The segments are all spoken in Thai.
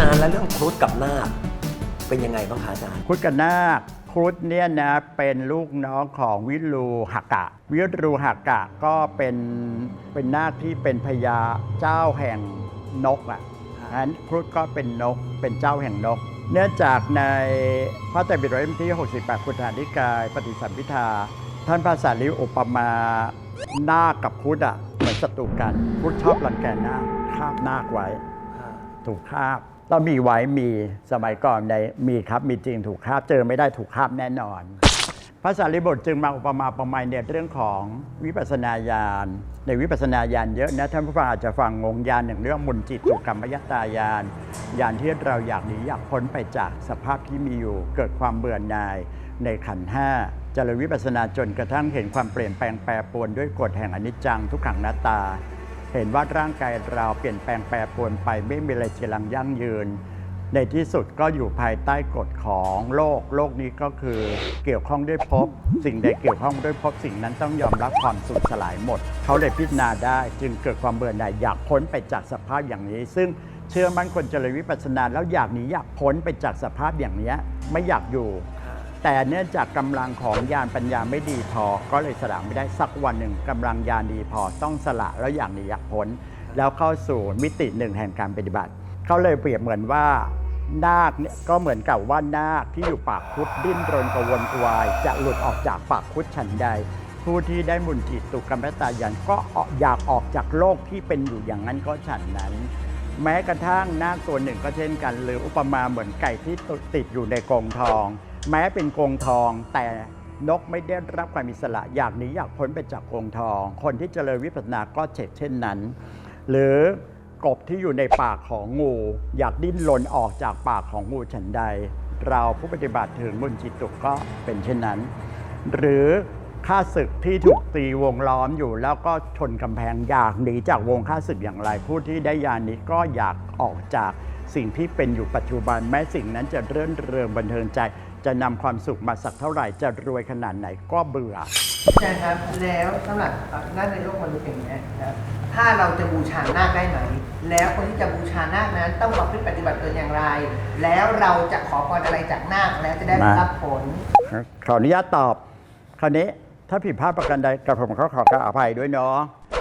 นานแล้วเรื่องครุฑกับนาคเป็นยังไงบ้างคะอาจารย์ครุฑกับนาคครุฑเนี่ยนะเป็นลูกน้องของวิรูหักกะ วิรูหักกะก็เป็นเป็นนาคที่เป็นพญาเจ้าแห่งนกอะฉะนั้นครุฑก็เป็นนกเป็นเจ้าแห่งนก เนื่องจากในพระไตรปิฎกเล่มที่ 68 คุธานิกาย ปฏิสัมพิทาท่านพระสารีอุปมานาคกับครุฑอะ อนศัตรูกันครุฑชอบรังแกนาคคาบนาคไว้ ถูกคาบต้องมีไว้มีสมัยก่อนในมีครับมีจริงถูกคาบเจอไม่ได้ถูกคาบแน่นอนพระสารีบุตรจึงมาอุปมาประไมยเนี่ยเรื่องของวิปัสสนาญาณในวิปัสสนาญาณเยอะนะท่านผู้ฟังอาจจะฟังงงญาณอย่างเรื่องมุนจิตตุกรรมยตายานญาณที่เราอยากหนีอยากพ้นไปจากสภาพที่มีอยู่ เกิดความเบื่อหน่ายในขันธ์ห้าเจริญวิปัสสนาจนกระทั่งเห็นความเปลี่ยนแปลงแปรปรวนด้วยกฎแห่งอนิจจังทุกขังหน้าตา เห็นว่าร่างกายเราเปลี่ยนแปลงแปรปรวนไปไม่มีอะไรจรังยั่งยืน ในที่สุดก็อยู่ภายใต้กฎของโลก โลกนี้ก็คือเกี่ยวข้องด้วยภพสิ่งใดเกี่ยวข้องด้วยภพสิ่งนั้นต้องยอมรับความสูญสลายหมด เขาเลยพิจารณาได้จึงเกิดความเบื่อหน่ายอยากพ้นไปจากสภาพอย่างนี้ ซึ่งเชื่อมั่นคนเจริญวิปัสสนาแล้วอยากหนีอยากพ้นไปจากสภาพอย่างนี้ไม่อยากอยู่ แต่เนื่องจากกำลังของยานปัญญาไม่ดีพอ ก็เลยสละไม่ได้สักวันหนึ่งกำลังยานดีพอต้องสละแล้วอย่างนี้อยากพ้นแล้วเข้าสู่มิติหนึ่งแห่งการปฏิบัติ เขาเลยเปรียบเหมือนว่านาคเนี่ยก็เหมือนกับว่านาคที่อยู่ปากคุดดิ้นรนกระวนกวาย จะหลุดออกจากปากคุดฉันใด ผู้ที่ได้มุนจิตตุกรรมตายันก็อยากออกจากโลกที่เป็นอยู่อย่างนั้นก็ฉันนั้น แม้กระทั่งนาคตัวหนึ่งก็เช่นกัน หรืออุปมาเหมือนไก่ที่ติดอยู่ในกรงทอง แม้เป็นกรงทองแต่นกไม่ได้รับความอิสระอยากหนีอยากพ้นไปจากกรงทอง คนที่เจริญวิปัสสนาก็เช่นเช่นนั้น หรือกบที่อยู่ในปากของงู อยากดิ้นรนออกจากปากของงูฉันใด เราผู้ปฏิบัติถึงมุนจิตตุก็เป็นเช่นนั้น หรือข้าศึกที่ถูกตีวงล้อมอยู่แล้วก็ชนกำแพงอยากหนีจากวงข้าศึกอย่างไร ผู้ที่ได้ยานนี้ก็อยากออกจากสิ่งที่เป็นอยู่ปัจจุบันแม้สิ่งนั้นจะเรื่นเริงบันเทิงใจ จะนำความสุขมาสักเท่าไหร่จะรวยขนาดไหนก็เบื่อ อาจารย์ครับแล้วสำหรับหน้าในโลกมนุษย์อย่างนี้ยนะครับถ้าเราจะบูชานาคได้ไหม แล้วคนที่จะบูชานาคนั้นต้องประพฤติปฏิบัติตัวอย่างไร แล้วเราจะขอพรอะไรจากนาคแล้วจะได้มา รับผล ขออนุญาตตอบ คราวนี้ถ้าผิดพลาดประการใดกระผมเขาขอกราบอภัยด้วยเนาะ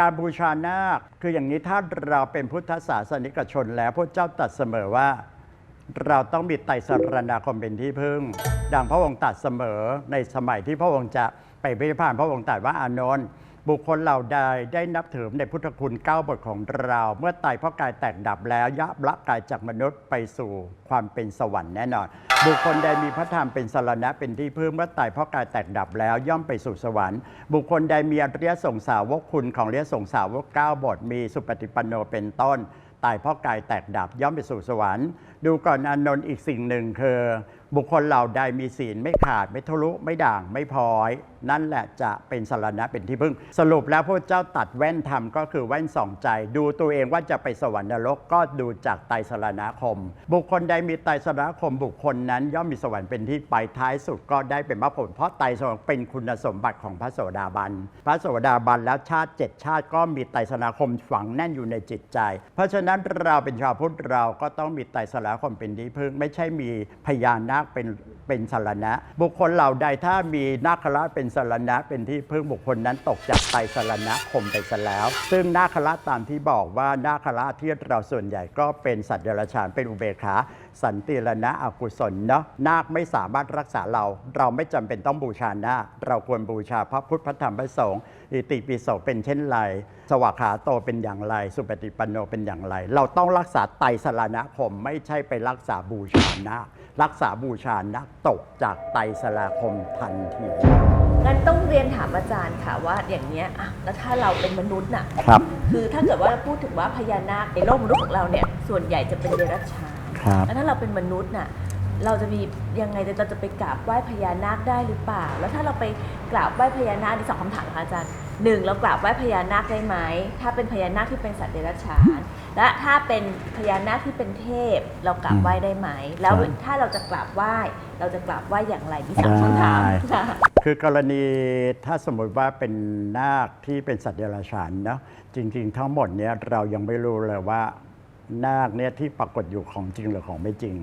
การบูชานาคคืออย่างนี้ถ้าเราเป็นพุทธศาสนิกชนแล้วพระเจ้าตรัดเสมอว่า เราต้องมีไตรสรณาคมเป็นที่พึ่ง ดังพระองค์ตรัดเสมอในสมัยที่พระองค์จะไปพิพานพระองค์ตรัดว่าอานนท์บุคคลเหล่าใดได้นับถือในพุทธคุณเก้าบทของเรา เมื่อตายเพราะกายแตกดับแล้วยะละกายจากมนุษย์ไปสู่ความเป็นสวรรค์แน่นอน บุคคลใดมีพระธรรมเป็นสรณะเป็นที่พึ่งเมื่อตายเพราะกายแตกดับแล้วย่อมไปสู่สวรรค์ บุคคลใดมีอริยสงสาวกคุณของอริยสงสาวกเก้าบทมีสุปฏิปันโนเป็นต้น ตายเพราะกายแตกดับย่อมไปสู่สวรรค์ ดูก่อนอานนท์อีกสิ่งหนึ่งคือ บุคคลเหล่าใดมีศีลไม่ขาดไม่ทะลุไม่ด่างไม่พลอย นั่นแหละจะเป็นสารณะเป็นที่พึ่ง สรุปแล้วพระเจ้าตัดแว่นธรรมก็คือแว่นส่องใจ ดูตัวเองว่าจะไปสวรรค์นรกก็ดูจากไตรสรณคม บุคคลใดมีไตรสรณคม บุคคลนั้นย่อมมีสวรรค์เป็นที่ไปท้ายสุดก็ได้เป็นมรรคผล เพราะไตรสรณเป็นคุณสมบัติของพระโสดาบัน พระโสดาบันแล้วชาติเจ็ดชาติก็มีไตรสรณคมฝังแน่นอยู่ในจิตใจ เพราะฉะนั้นเราเป็นชาวพุทธเราก็ต้องมีไตรสรณคมเป็นที่พึ่ง ไม่ใช่มีพญานาคเป็นเป็นสารณะ บุคคลเหล่าใดถ้ามีนาคราชเป็นสารณะ เป็นที่พึ่งบุคคลนั้นตกจากไตสารณคมไปซะแล้ว ซึ่งนาคราชตามที่บอกว่านาคราชที่เราส่วนใหญ่ก็เป็นสัตว์เดรัจฉานเป็นอุเบกขา สันติรณะอกุศลเนาะนาคไม่สามารถรักษาเรา เราไม่จำเป็นต้องบูชานาคเราควรบูชาพระพุทธพระธรรมพระสงฆ์อิติปิโสเป็นเช่นไร สวากขาโตเป็นอย่างไร สุปฏิปันโนเป็นอย่างไร เราต้องรักษาไตรสรณคมไม่ใช่ไปรักษาบูชานาครักษาบูชานาคตกจากไตรสรณคมทันทีงั้นต้องเรียนถามอาจารย์ค่ะว่าอย่างเนี้ยอะแล้วถ้าเราเป็นมนุษย์น่ะครับ คือถ้าเกิดว่าพูดถึงว่าพญานาคในโลกมนุษย์ของเราเนี่ยส่วนใหญ่จะเป็นเดรัจฉาน ครับแล้วถ้าเราเป็นมนุษย์น่ะเราจะมียังไงเราจะไปกราบไหว้พญานาคได้หรือเปล่า แล้วถ้าเราไปกราบไหว้พญานาคที่สองคำถามค่ะอาจารย์หนึ่งเรากราบไหว้พญานาคได้ไหมถ้าเป็นพญานาคที่เป็นสัตว์เดรัจฉาน และถ้าเป็นพญานาคที่เป็นเทพ เรากราบไหว้ได้ไหม แล้วครับถ้าเราจะกราบไหว้เราจะกราบไหว้อย่างไรมีสามคำถามได้ค่ะคือกรณีถ้าสมมติว่าเป็นนาคที่เป็นสัตว์เดรัจฉานเนาะจริง ๆ ทั้งหมดเนี่ยเรายังไม่รู้เลยว่า นาคเนี่ยที่ปรากฏอยู่ของจริงหรือของไม่จริง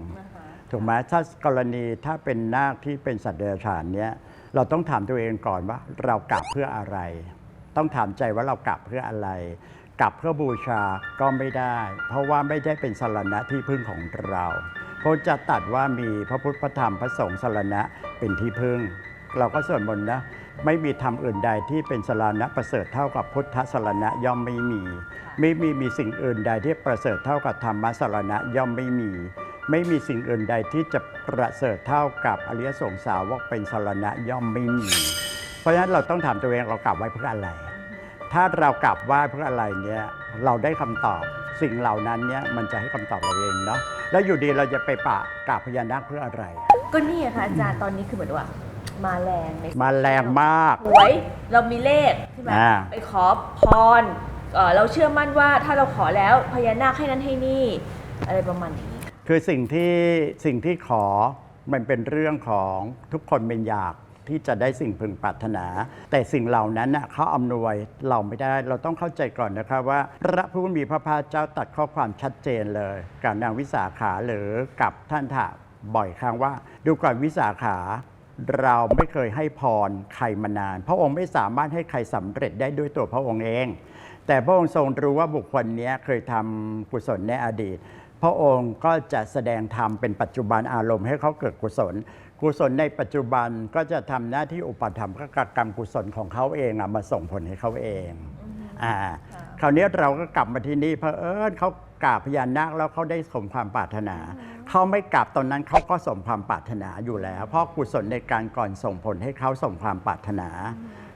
ถูกไหมถ้ากรณีถ้าเป็นนาคที่เป็นสัตว์เดรัจฉานเนี่ยเราต้องถามตัวเองก่อนว่า เรากลับเพื่ออะไร ต้องถามใจว่าเรากลับเพื่ออะไรกลับเพื่อบูชาก็ไม่ได้ เพราะว่าไม่ได้เป็นสรณะที่พึ่งของเราพระจะตัดว่ามีพระพุทธพระธรรมพระสงฆ์สรณะเป็นที่พึ่ง เราก็สวดมนต์นะไม่มีธรรมอื่นใดที่เป็นสรณะประเสริฐเท่ากับพุทธสรณะย่อมไม่มี ไม่มีมีสิ่งอื่นใดที่ประเสริฐเท่ากับธรรมสรณะย่อมไม่มี ไม่มีสิ่งอื่นใดที่จะประเสริฐเท่ากับอริยสงสาวกเป็นสรณะย่อมไม่มี เพราะฉะนั้นเราต้องถามตัวเองเรากลับไว้เพื่ออะไร ถ้าเรากลับไหว้เพื่ออะไรเนี่ยเราได้คำตอบสิ่งเหล่านั้นเนี่ยมันจะให้คำตอบเราเองเนาะแล้วอยู่ดีเราจะไปปะกราบพญานาคเพื่ออะไร ก็นี่อะค่ะอาจารย์ตอนนี้คือเหมือนว่า มาแรงในมาแรงมาก หวยเรามีเลขใช่ไหมอ่า ไปขอพรเอ่อเราเชื่อมั่นว่าถ้าเราขอแล้วพญานาคให้นั้นให้นี่อะไรประมาณนี้ คือสิ่งที่สิ่งที่ขอมันเป็นเรื่องของทุกคนเป็นอยากที่จะได้สิ่งพึงปรารถนา แต่สิ่งเหล่านั้นน่ะเขาอำนวยเราไม่ได้เราต้องเข้าใจก่อนนะครับว่า พระผู้มีพระภาคเจ้าตัดข้อความชัดเจนเลยกับนางวิสาขาหรือกับท่านถาบ่อยครั้งว่า ดูก่อนวิสาขา เราไม่เคยให้พรใครมานาน พระองค์ไม่สามารถให้ใครสำเร็จได้ด้วยตัวพระองค์เอง แต่พระองค์ทรงรู้ว่าบุคคลนี้เคยทำกุศลในอดีต พระองค์ก็จะแสดงธรรมเป็นปัจจุบันอารมณ์ให้เขาเกิดกุศล กุศลในปัจจุบันก็จะทำหน้าที่อุปถัมกับกรรมกุศลของเขาเองมาส่งผลให้เขาเองอ่าคราวนี้เราก็กลับมาที่นี่เพอเอิญเขากราบพญานาคแล้วเขาได้สมความปรารถนา เขาไม่กราบตอนนั้นเขาก็สมความปรารถนาอยู่แล้ว เพราะกุศลในการก่อนส่งผลให้เขาสมความปรารถนา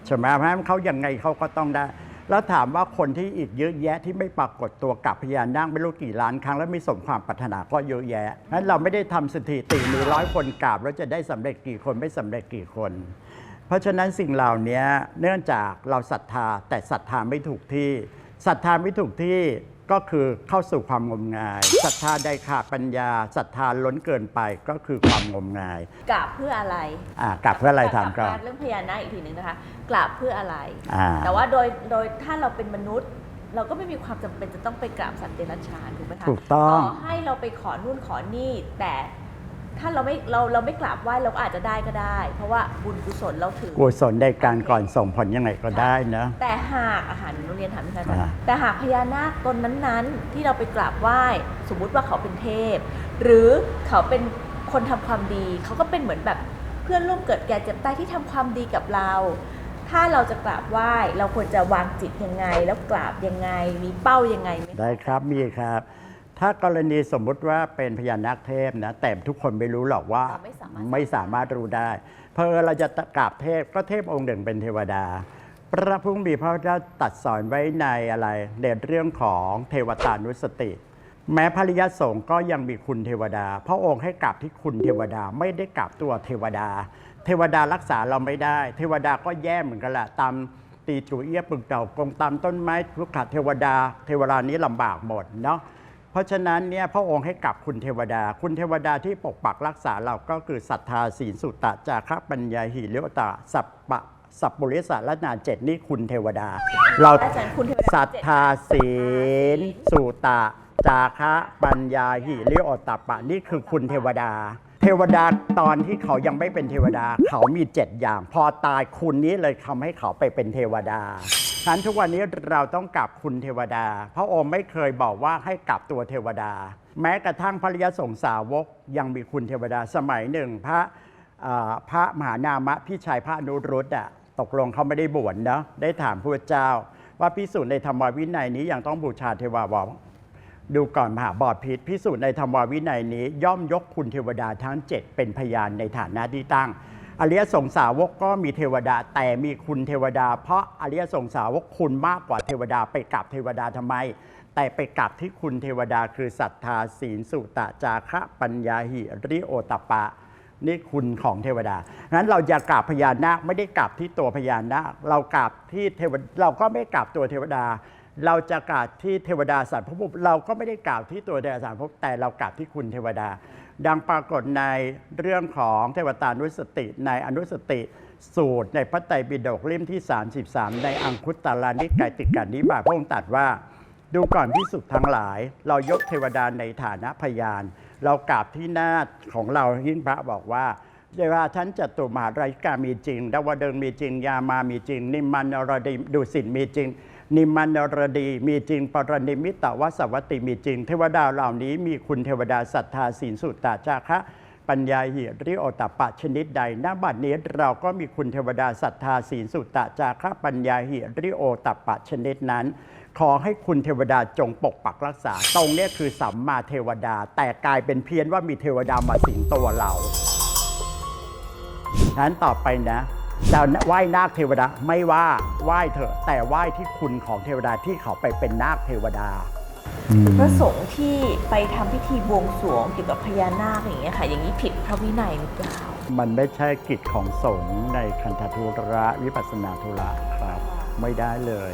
ใช่ไหมเพราะฉะนั้นเขายังไงเขาก็ต้องได้ แล้วถามว่าคนที่อีกเยอะแยะที่ไม่ปรากฏตัวกับพญานาคไม่รู้กี่ล้านครั้งแล้วไม่สมความปรารถนาก็เยอะแยะนั้นเราไม่ได้ทำสถิติมีร้อยคนกราบ แล้วจะได้สำเร็จกี่คนไม่สำเร็จกี่คน เพราะฉะนั้นสิ่งเหล่านี้เนื่องจากเราศรัทธาแต่ศรัทธาไม่ถูกที่ศรัทธาไม่ถูกที่ ก็คือเข้าสู่ความงมงายศรัทธาได้ขาดปัญญาศรัทธาล้นเกินไปก็คือความงมงายกราบเพื่ออะไรอะกลับเพื่ออะไรถามก่อน เรื่องพญานาคอีกทีหนึ่งนะคะกราบเพื่ออะไร อ่า แต่ว่าโดยโดยถ้าเราเป็นมนุษย์ เราก็ไม่มีความจำเป็นจะต้องไปกราบสัตว์เดรัจฉานถูกไหมคะถูกต้อง ต่อให้เราไปขอนู่นขอนี่แต่ ถ้าเราไม่เราเราไม่กราบไหว้เราก็อาจจะได้ก็ได้ เพราะว่าบุญกุศลเราถือ กุศลในการก่อนส่งผลยังไงก็ได้นะ แต่หากอาหารโรงเรียนถามพี่คะอาจารอ่าย์แต่หากพญานาคตนนั้นๆ ที่เราไปกราบไหว้สมมุติว่าเขาเป็นเทพ หรือเขาเป็นคนทำความดี เขาก็เป็นเหมือนแบบเพื่อนร่วมเกิดแก่เจ็บตายที่ทำความดีกับเรา ถ้าเราจะกราบไหว้เราควรจะวางจิตยังไง แล้วกราบยังไงมีเป้ายังไงไหม ได้ครับมีครับ ถ้ากรณีสมมุติว่าเป็นพญานาคเทพนะแต่ทุกคนไม่รู้หรอกว่าเราไม่สามารถ ไม่สามารถรู้ได้ เพอเราจะกราบเทพก็เทพองค์หนึ่งเป็นเทวดา พระผู้มีพระเจ้าตรัดสอนไว้ในอะไรในเรื่องของเทวตานุสติ แม้พระริยสงฆ์ก็ยังมีคุณเทวดา พระองค์ให้กราบที่คุณเทวดาไม่ได้กราบตัวเทวดา เทวดารักษาเราไม่ได้ เทวดาก็แย่เหมือนกันแหละตามตีจุเอี้ยปึกเต่ากงตามต้นไม้ทุกขเทวดา เทวดานี้ลำบากหมดเนาะ เพราะฉะนั้นเนี่ยพระองค์ให้กลับคุณเทวดา คุณเทวดาที่ปกปักรักษาเราก็คือศรัทธาศีลสุตตะจาคะปัญญาหิริโอตะสัพปะสัพปุริสารนาเจ็ดนี่คุณเทวดา เราอาจารย์คุณเทวดาศรัทธาศีลสุตะจาคะปัญญาหิริโอตปะนี่คือคุณเทวดา เทวดาตอนที่เขายังไม่เป็นเทวดา เขามีเจ็ดอย่าง พอตายคุณนี้เลยทำให้เขาไปเป็นเทวดา ฉะนั้นทุกวันนี้เราต้องกลับคุณเทวดา พระองค์ไม่เคยบอกว่าให้กลับตัวเทวดา แม้กระทั่งพระริยสงฆ์สาวกยังมีคุณเทวดาสมัยหนึ่ง พระพระมหานามะพี่ชายพระนุรุตอะตกลงเขาไม่ได้บวชเนาะได้ถามพระเจ้า ว่าพิสูจน์ในธรรมวินัยนี้ยังต้องบูชาเทวาบอกดูก่อนมหาบอดพิษพิสูจน์ในธรรมวินัยนี้ ย่อมยกคุณเทวดาทั้ง 7 เป็นพยานในฐานะที่ตั้ง อริยสงสาวกก็มีเทวดาแต่มีคุณเทวดา เพราะอริยสงสาวกคุณมากกว่าเทวดาไปกราบเทวดาทำไม แต่ไปกราบที่คุณเทวดาคือศรัทธาศีลสุตะจาคะปัญญาหิริโอตปะนี่คุณของเทวดานั้นเราจะกราบพญานาคไม่ได้กราบที่ตัวพญานาคเรากราบที่เทวดาเราก็ไม่กราบตัวเทวดา เราจะกราบที่เทวดาสัตว์พระภูมิเราก็ไม่ได้กราบที่ตัวเทวดาสัตว์พระแต่เรากราบที่คุณเทวดา ดังปรากฏในเรื่องของเทวตานุสติในอนุสติสูตร ในพระไตรปิฎกเล่มที่ 33 ในอังคุตตารานิกายติกานิบาตพระองค์ตรัสว่า ดูก่อนพิสุทธ์ทั้งหลาย เรายกเทวดาในฐานะพยาน เรากราบที่หน้าของเราหิ้งพระบอกว่า เดว่าท่านจตุมหาราชิกามีจริงดาวเดึงมีจริง ยามามีจริง นิมมันนรดีดุสิตมีจริง นิมมันนรดีมีจริง ปรนิมิตตวสวัติมีจริง เทวดาเหล่านี้มีคุณเทวดาศรัทธาศีลสุตตาจาคะ ปัญญาหิริโอตปะชนิดใดณบัดนี้เราก็มีคุณเทวดาศรัทธาศีลสุตตะจาคะปัญญาหิริโอตปะชนิดนั้นขอให้คุณเทวดาจงปกปักรักษา ตรงนี้คือสัมมาเทวดา แต่กลายเป็นเพี้ยนว่ามีเทวดามาสิงตัวเรา ฉะนั้นต่อไปนะจะไหว้นาคเทวดาไม่ว่าไหว้เถอะ แต่ไหว้ที่คุณของเทวดาที่เขาไปเป็นนาคเทวดาพระสงฆ์ที่ไปทำพิธีบวงสรวงเกี่ยวกับพญานาคอย่างเงี้ยค่ะ อย่างนี้ผิดพระวินัยหรือเปล่า มันไม่ใช่กิจของสงฆ์ในคันธทุระวิปัสสนาธุระครับ ไม่ได้เลย